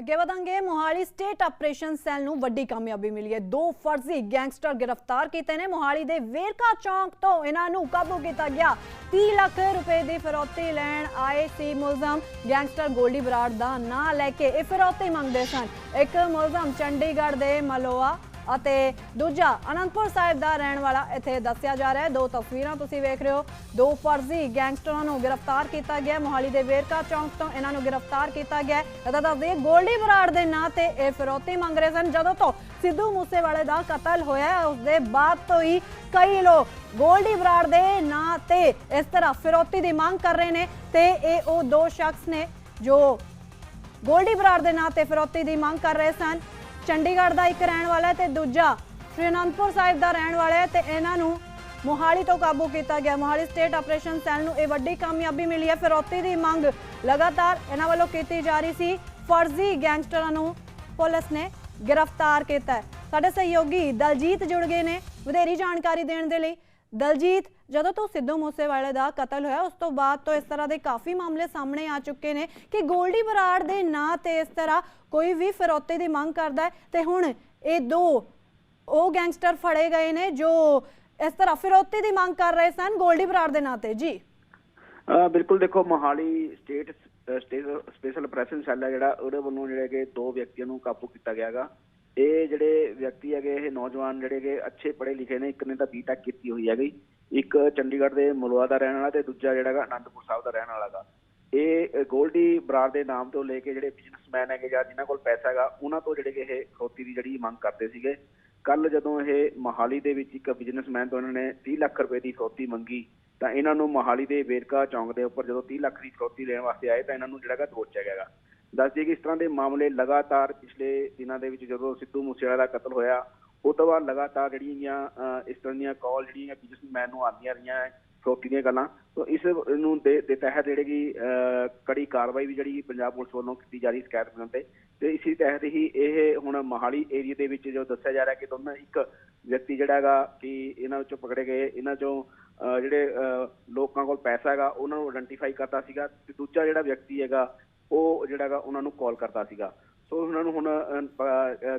ਅੱਗੇ ਵਧਾਂਗੇ, Mohali state operation cell ਨੂੰ ਵੱਡੀ ਕਾਮਯਾਬੀ ਮਿਲੀ ਹੈ। ਦੋ ਫਰਜ਼ੀ ਗੈਂਗਸਟਰ ਗ੍ਰਿਫਤਾਰ ਕੀਤੇ ਨੇ। ਮੋਹਾਲੀ ਦੇ ਵੇਰਕਾ ਚੌਂਕ ਤੋਂ ਇਹਨਾਂ ਨੂੰ ਕਾਬੂ ਕੀਤਾ ਗਿਆ। 30 ਲੱਖ ਰੁਪਏ ਦੀ ਫਿਰੌਤੀ ਲੈਣ ਆਏ ਸੀ ਮੁਲਜ਼ਮ। ਗੈਂਗਸਟਰ ਗੋਲਡੀ ਬਰਾੜ ਦਾ ਨਾਂ ਲੈ ਕੇ ਇਹ ਫਿਰੌਤੀ ਮੰਗਦੇ ਸਨ। ਇੱਕ ਮੁਲਜ਼ਮ ਚੰਡੀਗੜ੍ਹ ਦੇ ਮਲੋਆ ਅਤੇ ਦੂਜਾ ਅਨੰਦਪੁਰ ਸਾਹਿਬ ਦਾ ਰਹਿਣ ਵਾਲਾ ਇੱਥੇ ਦੱਸਿਆ ਜਾ ਰਿਹਾ ਹੈ। ਦੋ ਤਸਵੀਰਾਂ ਤੁਸੀਂ ਵੇਖ ਰਹੇ ਹੋ। ਦੋ ਫਰਜ਼ੀ ਗੈਂਗਸਟਰਾਂ ਨੂੰ ਗ੍ਰਿਫਤਾਰ ਕੀਤਾ ਗਿਆ ਮੋਹਾਲੀ ਦੇ ਵੇਰਕਾ ਚੌਂਕ ਤੋਂ ਇਹਨਾਂ ਨੂੰ ਗ੍ਰਿਫਤਾਰ ਕੀਤਾ ਗਿਆ ਇਹਦਾ ਦੱਸਦੇ ਗੋਲਡੀ ਬਰਾੜ ਦੇ ਨਾਂ ਤੇ ਇਹ ਫਿਰੌਤੀ ਮੰਗ ਰਹੇ ਸਨ। ਜਦੋਂ ਤੋਂ ਸਿੱਧੂ ਮੂਸੇਵਾਲੇ ਦਾ ਕਤਲ ਹੋਇਆ ਹੈ, ਉਸ ਦੇ ਬਾਅਦ ਤੋਂ ਹੀ ਕਈ ਲੋਕ ਗੋਲਡੀ ਬਰਾੜ ਦੇ ਨਾਂ ਤੇ ਇਸ ਤਰ੍ਹਾਂ ਫਿਰੌਤੀ ਦੀ ਮੰਗ ਕਰ ਰਹੇ ਨੇ ਤੇ ਇਹ ਉਹ ਦੋ ਸ਼ਖਸ ਨੇ ਜੋ ਗੋਲਡੀ ਬਰਾੜ ਦੇ ਨਾਂ ਤੇ ਫਿਰੌਤੀ ਦੀ ਮੰਗ ਕਰ ਰਹੇ ਸਨ। ਚੰਡੀਗੜ੍ਹ ਦਾ ਇੱਕ ਰਹਿਣ ਵਾਲਾ ਹੈ ਤੇ ਦੂਜਾ ਸ੍ਰੀ ਅਨੰਦਪੁਰ ਸਾਹਿਬ ਦਾ ਰਹਿਣ ਵਾਲਾ ਹੈ ਤੇ ਇਹਨਾਂ ਨੂੰ ਮੋਹਾਲੀ ਤੋਂ ਕਾਬੂ ਕੀਤਾ ਗਿਆ। ਮੋਹਾਲੀ ਸਟੇਟ ਆਪਰੇਸ਼ਨ ਸੈੱਲ ਨੂੰ ਇਹ ਵੱਡੀ ਕਾਮਯਾਬੀ ਮਿਲੀ ਹੈ। ਫਿਰੌਤੀ ਦੀ ਮੰਗ ਲਗਾਤਾਰ ਇਹਨਾਂ ਵੱਲੋਂ ਕੀਤੀ ਜਾ ਰਹੀ ਸੀ। ਫਰਜ਼ੀ ਗੈਂਗਸਟਰਾਂ ਨੂੰ ਪੁਲਿਸ ਨੇ ਗ੍ਰਿਫਤਾਰ ਕੀਤਾ ਹੈ। ਸਾਡੇ ਸਹਿਯੋਗੀ ਦਲਜੀਤ ਜੁੜ ਗਏ ਨੇ। ਵਧੇਰੀ ਜਾਣਕਾਰੀ ਦੇਣ ਦੇ ਲਈ ਦਲਜੀਤ ਜਦੋਂ ਤੋਂ ਸਿੱਧੂ ਮੂਸੇਵਾਲੇ ਦਾ ਕਤਲ ਹੋਇਆ, ਉਸ ਤੋਂ ਬਾਅਦ ਤੋਂ ਇਸ ਤਰ੍ਹਾਂ ਦੇ ਕਾਫੀ ਮਾਮਲੇ ਸਾਹਮਣੇ ਆ ਚੁੱਕੇ ਨੇ ਕਿ ਗੋਲਡੀ ਬਰਾੜ ਦੇ ਨਾਂ ਤੇ ਇਸ ਤਰ੍ਹਾਂ ਕੋਈ ਵੀ ਫਿਰੌਤੀ ਦੀ ਮੰਗ ਕਰਦਾ ਹੈ। ਤੇ ਹੁਣ ਇਹ ਦੋ ਉਹ ਗੈਂਗਸਟਰ ਫੜੇ ਗਏ ਨੇ ਜੋ ਇਸ ਤਰ੍ਹਾਂ ਫਿਰੌਤੀ ਦੀ ਮੰਗ ਕਰ ਰਹੇ ਸਨ ਗੋਲਡੀ ਬਰਾੜ ਦੇ ਨਾਂ ਤੇ। ਜੀ। ਬਿਲਕੁਲ ਦੇਖੋ, Mohali state special operation cell ਹੈ ਜਿਹੜਾ, ਉਹਦੇ ਵੱਲੋਂ ਜਿਹੜੇ ਕਿ ਦੋ ਵਿਅਕਤੀਆਂ ਨੂੰ ਕਾਬੂ ਕੀਤਾ ਗਿਆਗਾ ਇਹ ਜਿਹੜੇ ਵਿਅਕਤੀ ਹੈਗੇ, ਇਹ ਨੌਜਵਾਨ ਜਿਹੜੇ ਕਿ ਅੱਛੇ ਪੜ੍ਹੇ ਲਿਖੇ ਨੇ, ਇੱਕ ਨੇ ਤਾਂ ਬੀਟੈਕ ਕੀਤੀ ਹੋਈ ਹੈਗੀ। ਇੱਕ ਚੰਡੀਗੜ੍ਹ ਦੇ ਮੁਲਵਾ ਦਾ ਰਹਿਣ ਵਾਲਾ ਤੇ ਦੂਜਾ ਜਿਹੜਾ ਹੈਗਾ ਅਨੰਦਪੁਰ ਸਾਹਿਬ ਦਾ ਰਹਿਣ ਵਾਲਾ ਵਾਲਾਗਾ। ਇਹ ਗੋਲਡੀ ਬਰਾੜ ਦੇ ਨਾਮ ਤੋਂ ਲੈ ਕੇ ਜਿਹੜੇ ਬਿਜ਼ਨਸਮੈਨ ਹੈਗੇ ਜਾਂ ਜਿਨ੍ਹਾਂ ਕੋਲ ਪੈਸਾ ਹੈਗਾ, ਉਹਨਾਂ ਤੋਂ ਜਿਹੜੇ ਕਿ ਇਹ ਖੋਤੀ ਦੀ ਜਿਹੜੀ ਮੰਗ ਕਰਦੇ ਸੀਗੇ। ਕੱਲ ਜਦੋਂ ਇਹ ਮੋਹਾਲੀ ਦੇ ਵਿੱਚ ਇੱਕ ਬਿਜ਼ਨਸਮੈਨ ਤੋਂ ਇਹਨਾਂ ਨੇ 30 ਲੱਖ ਰੁਪਏ ਦੀ ਫਰੌਤੀ ਮੰਗੀ, ਤਾਂ ਇਹਨਾਂ ਨੂੰ ਮੋਹਾਲੀ ਦੇ ਵੇਰਕਾ ਚੌਂਕ ਦੇ ਉੱਪਰ ਜਦੋਂ 30 ਲੱਖ ਦੀ ਫਰੌਤੀ ਲੈਣ ਵਾਸਤੇ ਆਏ, ਤਾਂ ਇਹਨਾਂ ਨੂੰ ਜਿਹੜਾ ਹੈਗਾ ਦੋਚਿਆ ਗਿਆਗਾ ਦੱਸ ਦਈਏ ਕਿ ਇਸ ਤਰ੍ਹਾਂ ਦੇ ਮਾਮਲੇ ਲਗਾਤਾਰ ਪਿਛਲੇ ਦਿਨਾਂ ਦੇ ਵਿੱਚ ਜਦੋਂ ਸਿੱਧੂ ਮੂਸੇਵਾਲਾ ਦਾ ਕਤਲ ਹੋਇਆ ਉਹ ਤੋਂ ਬਾਅਦ ਲਗਾਤਾਰ ਜਿਹੜੀਆਂ ਅਹ, ਇਸ ਤਰ੍ਹਾਂ ਦੀਆਂ ਕਾਲ ਜਿਹੜੀਆਂ ਬਿਜ਼ਨਸਮੈਨ ਨੂੰ ਆਉਂਦੀਆਂ ਰਹੀਆਂ ਫਰੌਤੀ ਦੀਆਂ ਗੱਲਾਂ ਤੋਂ ਇਸ ਨੂੰ ਦੇ ਦੇ ਤਹਿਤ ਜਿਹੜੇ ਕਿ ਅਹ, ਕੜੀ ਕਾਰਵਾਈ ਵੀ ਜਿਹੜੀ ਪੰਜਾਬ ਪੁਲਿਸ ਵੱਲੋਂ ਕੀਤੀ ਜਾ ਰਹੀ ਸ਼ਿਕਾਇਤ ਕਰਨ ਤੇ ਤੇ ਇਸੇ ਤਹਿਤ ਹੀ ਇਹ ਹੁਣ ਮੋਹਾਲੀ ਏਰੀਆ ਦੇ ਵਿੱਚ ਜੋ ਦੱਸਿਆ ਜਾ ਰਿਹਾ ਕਿ ਦੋਨਾਂ ਇੱਕ ਵਿਅਕਤੀ ਜਿਹੜਾ ਹੈਗਾ ਕਿ ਇਹਨਾਂ ਵਿੱਚੋਂ ਪਕੜੇ ਗਏ ਇਹਨਾਂ ਚੋਂ ਅਹ, ਜਿਹੜੇ ਅਹ, ਲੋਕਾਂ ਕੋਲ ਪੈਸਾ ਹੈਗਾ ਉਹਨਾਂ ਨੂੰ ਆਇਡੈਂਟੀਫਾਈ ਕਰਦਾ ਸੀਗਾ ਤੇ ਦੂਜਾ ਜਿਹੜਾ ਵਿਅਕਤੀ ਹੈਗਾ ਉਹ ਜਿਹੜਾ ਹੈਗਾ ਉਹਨਾਂ ਨੂੰ ਕਾਲ ਕਰਦਾ ਸੀਗਾ। ਸੋ ਉਹਨਾਂ ਨੂੰ ਹੁਣ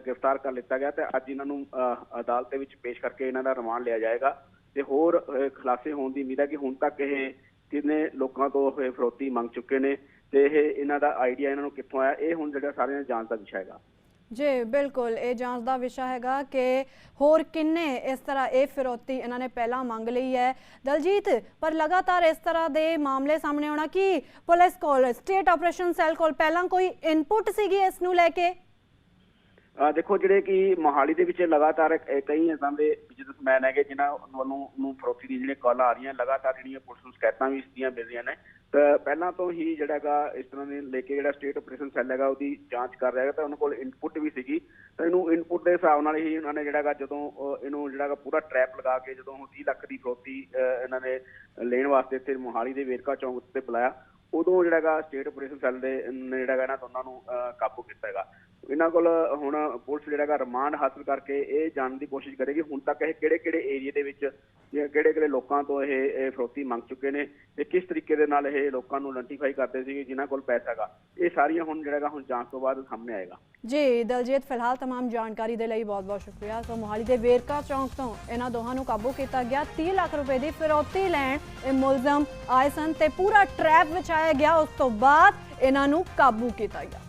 ਗ੍ਰਿਫਤਾਰ ਕਰ ਲਿੱਤਾ ਗਿਆ ਤੇ ਅੱਜ ਇਹਨਾਂ ਨੂੰ ਅਹ, ਅਦਾਲਤ ਦੇ ਵਿੱਚ ਪੇਸ਼ ਕਰਕੇ ਇਹਨਾਂ ਦਾ ਰਿਮਾਂਡ ਲਿਆ ਜਾਏਗਾ। ਤੇ ਹੋਰ ਅਹ, ਖੁਲਾਸੇ ਹੋਣ ਦੀ ਉਮੀਦ ਹੈ ਕਿ ਹੁਣ ਤੱਕ ਇਹ ਕਿੰਨੇ ਲੋਕਾਂ ਤੋਂ ਇਹ ਫਰੋਤੀ ਮੰਗ ਚੁੱਕੇ ਨੇ ਤੇ ਇਹ ਇਹਨਾਂ ਦਾ ਆਈਡੀਆ ਇਹਨਾਂ ਨੂੰ ਕਿੱਥੋਂ ਆਇਆ ਇਹ ਹੁਣ ਜਿਹੜਾ ਸਾਰਿਆਂ ਦੀ ਜਾਂਚ ਦਾ ਵਿਸ਼ਾ ਹੈਗਾ। ਜੀ, ਬਿਲਕੁਲ। ਇਹ ਜਾਂਚ ਦਾ ਵਿਸ਼ਾ ਹੈਗਾ ਕਿ ਹੋਰ ਕਿੰਨੇ ਇਸ ਤਰ੍ਹਾਂ ਇਹ ਫਿਰੌਤੀ ਇਹਨਾਂ ਨੇ ਪਹਿਲਾਂ ਮੰਗ ਲਈ ਹੈ। ਦਲਜੀਤ, ਪਰ ਲਗਾਤਾਰ ਇਸ ਤਰ੍ਹਾਂ ਦੇ ਮਾਮਲੇ ਸਾਹਮਣੇ ਆਉਣਾ ਕਿ? ਪੁਲਿਸ ਕੋਲ, ਸਟੇਟ ਆਪਰੇਸ਼ਨ ਸੈੱਲ ਕੋਲ ਪਹਿਲਾਂ ਕੋਈ ਇਨਪੁਟ ਸੀਗੀ ਇਸ ਨੂੰ ਲੈ ਕੇ? ਦੇਖੋ ਜਿਹੜੇ ਕਿ ਮੋਹਾਲੀ ਦੇ ਵਿੱਚ ਲਗਾਤਾਰ ਕ- ਕਈ ਇਦਾਂ ਦੇ ਬਿਜ਼ਨਸਮੈਨ ਹੈਗੇ ਜਿਨ੍ਹਾਂ ਵੱਲੋਂ ਨੂੰ ਫਰੋਤੀ ਦੀ ਜਿਹੜੀਆਂ ਕਾਲਾਂ ਆ ਰਹੀਆਂ ਲਗਾਤਾਰ ਜਿਹੜੀਆਂ ਪੁਲਿਸ ਨੂੰ ਸ਼ਿਕਾਇਤਾਂ ਵੀ ਇਸ ਦੀਆਂ ਮਿਲ ਰਹੀਆਂ ਨੇ। ਤਾਂ ਪਹਿਲਾਂ ਤੋਂ ਹੀ ਜਿਹੜਾ ਹੈਗਾ ਇਸ ਤਰ੍ਹਾਂ ਦੇ ਲੈ ਕੇ ਜਿਹੜਾ ਸਟੇਟ ਆਪਰੇਸ਼ਨ ਸੈੱਲ ਹੈਗਾ ਉਹਦੀ ਜਾਂਚ ਕਰ ਰਿਹਾ ਹੈਗਾ ਤਾਂ ਉਹਨਾਂ ਕੋਲ ਇਨਪੁਟ ਵੀ ਸੀਗੀ। ਤਾਂ ਇਹਨੂੰ ਇਨਪੁਟ ਦੇ ਹਿਸਾਬ ਨਾਲ ਹੀ ਉਹਨਾਂ ਨੇ ਜਿਹੜਾ ਹੈਗਾ ਜਦੋਂ ਅਹ, ਇਹਨੂੰ ਜਿਹੜਾ ਹੈਗਾ ਪੂਰਾ ਟਰੈਪ ਲਗਾ ਕੇ ਜਦੋਂ 30 ਲੱਖ ਦੀ ਫਰੋਤੀ ਇਹਨਾਂ ਨੇ ਲੈਣ ਵਾਸਤੇ ਇੱਥੇ ਮੋਹਾਲੀ ਦੇ ਵੇਰਕਾ ਚੌਂਕ ਉੱਤੇ ਬੁਲਾਇਆ ਉਦੋਂ ਜਿਹੜਾ ਹੈਗਾ ਸਟੇਟ ਆਪਰੇਸ਼ਨ ਸੈੱਲ ਦੇ ਨੇ ਜਿਹੜਾ ਹੈਗਾ ਇਹਨਾਂ ਉਹਨਾਂ ਨੂੰ ਕਾਬੂ ਕੀਤਾ ਹੈਗਾ। ਇਹਨਾਂ ਕੋਲ ਹੁਣ ਪੁਲਿਸ ਜਿਹੜਾ ਹੈਗਾ ਰਿਮਾਂਡ ਹਾਸਲ ਕਰਕੇ ਇਹ ਜਾਣਨ ਦੀ ਕੋਸ਼ਿਸ਼ ਕਰੇਗੀ ਹੁਣ ਤੱਕ ਇਹ ਕਿਹੜੇ ਕਿਹੜੇ ਏਰੀਆ ਦੇ ਵਿੱਚ ਕਿਹੜੇ ਕਿਹੜੇ ਲੋਕਾਂ ਤੋਂ ਇਹ ਇਹ ਫਰੋਤੀ ਮੰਗ ਚੁੱਕੇ ਨੇ ਤੇ ਕਿਸ ਤਰੀਕੇ ਦੇ ਨਾਲ ਇਹ ਲੋਕਾਂ ਨੂੰ ਆਇਡੈਂਟੀਫਾਈ ਕਰਦੇ ਸੀਗੇ ਜਿਨ੍ਹਾਂ ਕੋਲ ਪੈਸਾ ਹੈਗਾ ਇਹ ਸਾਰੀਆਂ ਹੁਣ ਜਿਹੜਾ ਹੈਗਾ ਹੁਣ ਜਾਂਚ ਤੋਂ ਬਾਅਦ ਸਾਹਮਣੇ ਆਏਗਾ ਜੀ ਦਲਜੀਤ ਫਿਲਹਾਲ तमाम ਜਾਣਕਾਰੀ ਦੇ ਲਈ ਬਹੁਤ-ਬਹੁਤ ਸ਼ੁਕਰੀਆ ਸੋ ਮੋਹਾਲੀ ਦੇ ਵੇਰਕਾ ਚੌਂਕ ਤੋਂ ਇਹਨਾਂ ਦੋਹਾਂ ਨੂੰ ਕਾਬੂ ਕੀਤਾ ਗਿਆ 30 ਲੱਖ ਰੁਪਏ ਦੀ ਫਿਰੌਤੀ ਲੈਣ ਇਹ ਮੁਲਜ਼ਮ ਆਏ ਸਨ ਤੇ ਪੂਰਾ ਟਰੈਪ ਵਿਛਾਇਆ ਗਿਆ ਉਸ ਤੋਂ ਬਾਅਦ ਇਹਨਾਂ ਨੂੰ ਕਾਬੂ ਕੀਤਾ ਗਿਆ